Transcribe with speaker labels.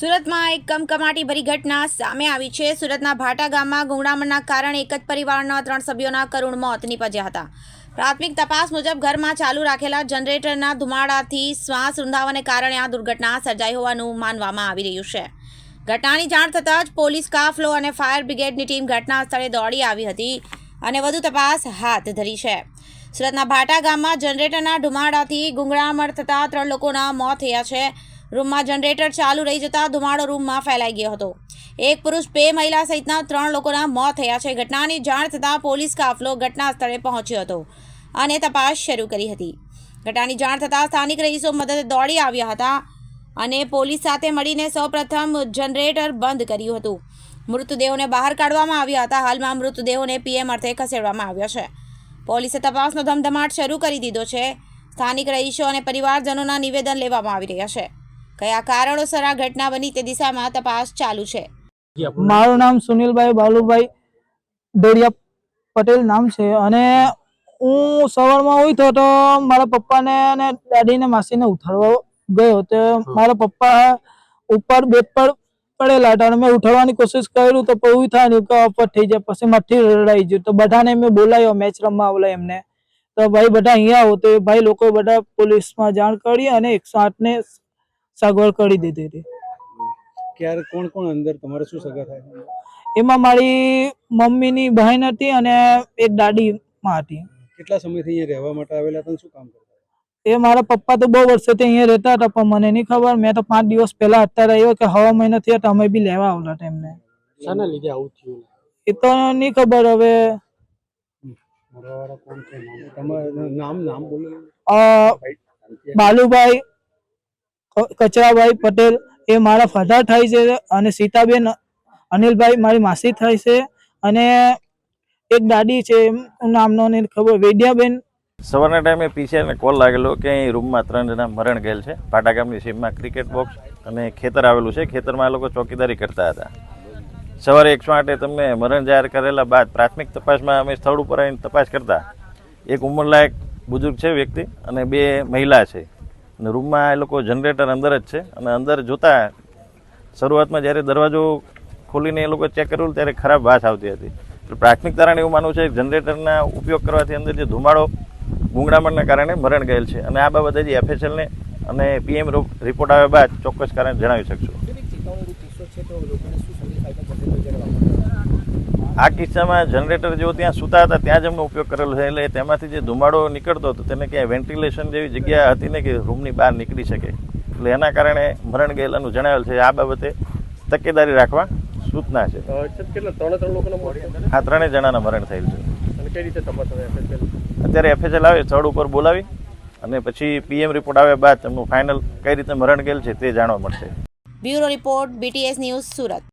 Speaker 1: સુરતમાં એક કમકમાટી ભરી ઘટના સામે આવી છે. સુરતના ભાટા ગામમાં ગુંગળામણના કારણે એક જ પરિવારના ત્રણ સભ્યોના કરુણ મોત નીપજ્યા હતા. પ્રાથમિક તપાસ મુજબ ઘરમાં ચાલુ રાખેલા જનરેટરના ધુમાડાથી શ્વાસ રૂંધાવાને કારણે આ દુર્ઘટના સર્જાઈ હોવાનું માનવામાં આવી રહ્યું છે. ઘટનાની જાણ થતાં જ પોલીસ કાફલો અને ફાયર બ્રિગેડની ટીમ ઘટના સ્થળે દોડી આવી હતી અને વધુ તપાસ હાથ ધરી છે. સુરતના ભાટા ગામમાં જનરેટરના ધુમાડાથી ગુંગળામણ થતાં ત્રણ લોકોના મોત થયા છે. રૂમમાં જનરેટર ચાલુ રહી જતાં ધુમાડો રૂમમાં ફેલાઈ ગયો હતો. એક પુરુષ, બે મહિલા સહિતના ત્રણ લોકોના મોત થયા છે. ઘટનાની જાણ થતાં પોલીસ કાફલો ઘટના સ્થળે પહોંચ્યો હતો અને તપાસ શરૂ કરી હતી. ઘટનાની જાણ થતાં સ્થાનિક રહીશો મદદે દોડી આવ્યા હતા અને પોલીસ સાથે મળીને સૌપ્રથમ જનરેટર બંધ કર્યું હતું. મૃતદેહોને બહાર કાઢવામાં આવ્યા હતા. હાલમાં મૃતદેહોને પીએમ અર્થે ખસેડવામાં આવ્યા છે. પોલીસે તપાસનો ધમધમાટ શરૂ કરી દીધો છે. સ્થાનિક રહીશો અને પરિવારજનોના નિવેદન લેવામાં આવી રહ્યા છે. કયા કારણોસર આ ઘટના બની તે દિશામાં તપાસ ચાલુ છે.
Speaker 2: મારું નામ સુનિલભાઈ બાલુભાઈ ડોડિયા પટેલ નામ છે અને હું સવારમાં હોય તો મારા પપ્પાને અને દાદીને માસીને ઉઠાડવા ગયો તો મારા પપ્પા ઉપર બેડ પર પડેલા હતા અને મેં ઉઠાડવાની કોશિશ કર્યું તો એવું થાય કે અપટ થઈ જાય પછી માથી રડાઈ ગયું. તો બધાને મેં બોલાવ્યો મેચ રમવા આવલા એમને. તો ભાઈ બધા અહીંયા આવો તો ભાઈ લોકો બધા પોલીસમાં જાણ કરી અને એકસો આઠને સગવડ કરી દીધી હતી.
Speaker 3: ક્યારે કોણ કોણ અંદર? તમારે શું સગા થાય?
Speaker 2: એમાં મારી મમ્મીની બહેન હતી અને એક દાદી માં હતી.
Speaker 3: કેટલા સમયથી અહીંયા રહેવા માટે આવેલા હતા શું કામ કરતા
Speaker 2: એ મારા પપ્પા તો બહુ વર્ષોથી અહીંયા રહેતા હતા પણ મને નહીં ખબર. મેં તો પાંચ દિવસ પહેલા અત્યારે આવ્યો કે હવા મહિના થયા તો અમે બી લેવા આવલા હતા એમને.
Speaker 3: શાના લીધે આવું થયું
Speaker 2: એ તો નહીં ખબર હવે.
Speaker 3: મરવાવાળા કોણ છે? નામ નામ નામ બોલો.
Speaker 2: અ, બાલુભાઈ કચરાભાઈ પટેલ એ મારા ફાધર થાય છે અને સીતાબેન અનિલભાઈ મારી માસી થાય છે અને એક દાદી છે એમનું નામનો ને ખબર વેડિયાબેન
Speaker 4: સવારના ટાઈમે પીસીઆઈને કોલ લાગેલો કે અહીં રૂમમાં ત્રણ જણા મરણ ગયેલ છે. પાટા ગામની સીમમાં ક્રિકેટ બોક્સ અને ખેતર આવેલું છે. ખેતરમાં એ લોકો ચોકીદારી કરતા હતા. સવારે એકસો આઠે તમને મરણ જાહેર કરેલા બાદ પ્રાથમિક તપાસમાં અમે સ્થળ ઉપર આવીને તપાસ કરતા. એક ઉંમરલાયક બુઝુર્ગ છે વ્યક્તિ અને બે મહિલા છે. અને રૂમમાં એ લોકો જનરેટર અંદર જ છે. અને અંદર જોતા શરૂઆતમાં જ્યારે દરવાજો ખોલીને એ લોકો ચેક કર્યું ત્યારે ખરાબ વાસ આવતી હતી. એટલે પ્રાથમિક તારણ એવું માનવું છે કે જનરેટરના ઉપયોગ કરવાથી અંદર જે ધુમાડો, ગુંગળામણના કારણે મરણ ગયેલ છે. અને આ બાબતે જે એફએસએલને અને પીએમ રિપોર્ટ આવ્યા બાદ ચોક્કસ કારણ જણાવી શકશું. આ કિસ્સામાં જનરેટર જેઓ ત્યાં સૂતા હતા ત્યાં જ એમનો ઉપયોગ કરેલો છે. એટલે તેમાંથી જે ધુમાડો નીકળતો હતો તેને ક્યાંય વેન્ટિલેશન જેવી જગ્યા હતી ને કે રૂમની બહાર નીકળી શકે. એટલે એના કારણે મરણ ગયેલાનું જણાવેલ છે. આ બાબતે તકેદારી રાખવા સૂચના છે.
Speaker 3: કેટલા? ત્રણ ત્રણ લોકોના મોત થયા?
Speaker 4: આ ત્રણેય જણાના મરણ થયેલ છે.
Speaker 3: અને કઈ રીતે તપાસ હવે FSL?
Speaker 4: અત્યારે એફએસએલ આવે સ્થળ ઉપર બોલાવી અને પછી પીએમ રિપોર્ટ આવ્યા બાદ તેમનું ફાઇનલ કઈ રીતે મરણ ગયેલ છે તે જાણવા મળશે.
Speaker 1: Bureau report BTS news Surat.